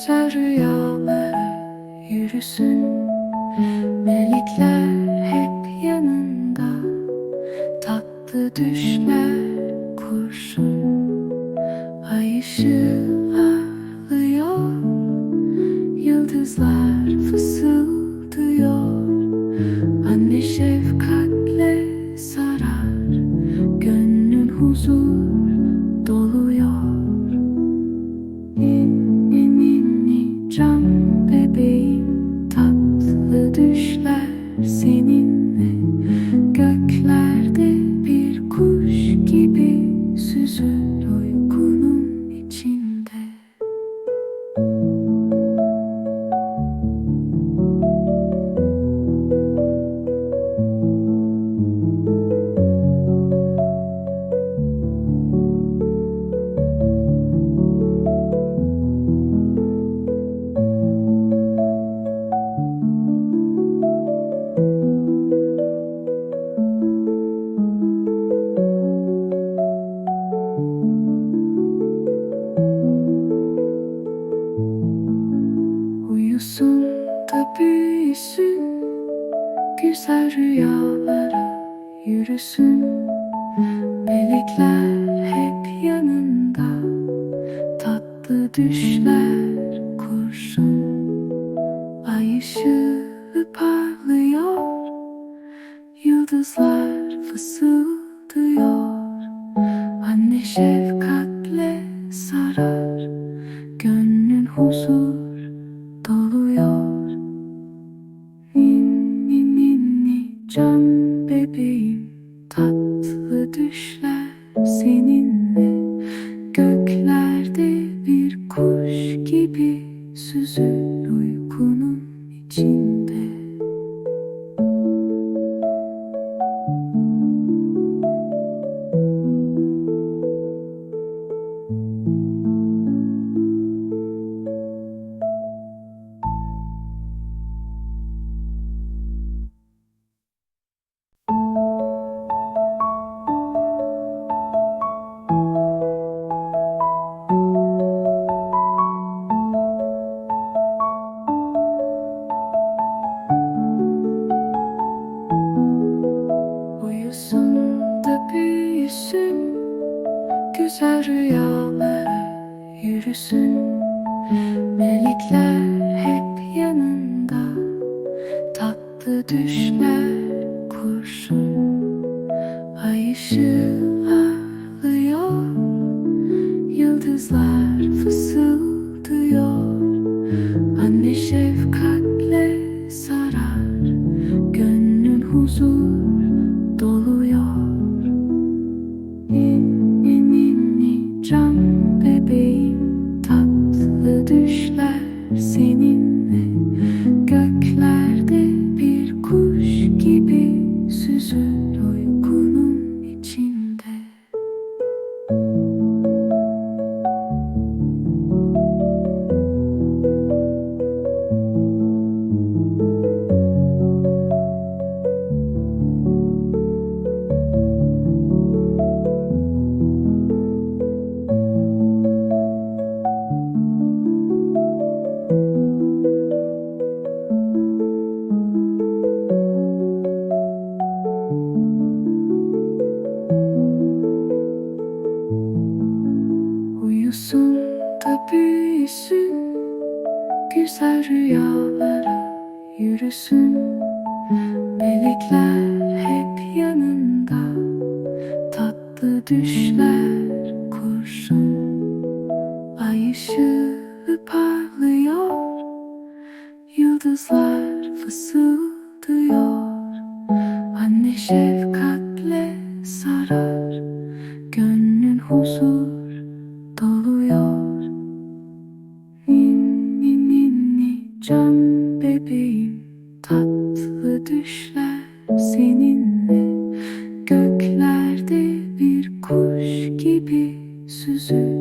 Güzel rüyalara yürüsün. Melekler hep yanında. Tatlı düşler kursun Ay ışığı ağlıyor. Yıldızlar fısıldıyor. Anne şefkatle sarar. Gönlün huzur Süzül Güzel rüyalara yürüsün. Melekler hep yanında. Tatlı düşler kursun Ay ışığı parlıyor. Yıldızlar fısıldıyor. Anne şefkatle can bebeğim Tatlı düşler seninle. Göklerde bir kuş gibi Süzül uykunun Güzel rüyalara yürüsün. Melekler hep yanında Tatlı düşler kursun Ay ışığı ağlıyor Yıldızlar fısıldıyor Uyusun da büyüsün Güzel rüyalara yürüsün. Melekler hep yanında Tatlı düşler kursun. Ay ışığı parlıyor Yıldızlar fısıldıyor. Anne şefkatle can bebeğim Tatlı düşler seninle. Göklerde bir kuş gibi Süzül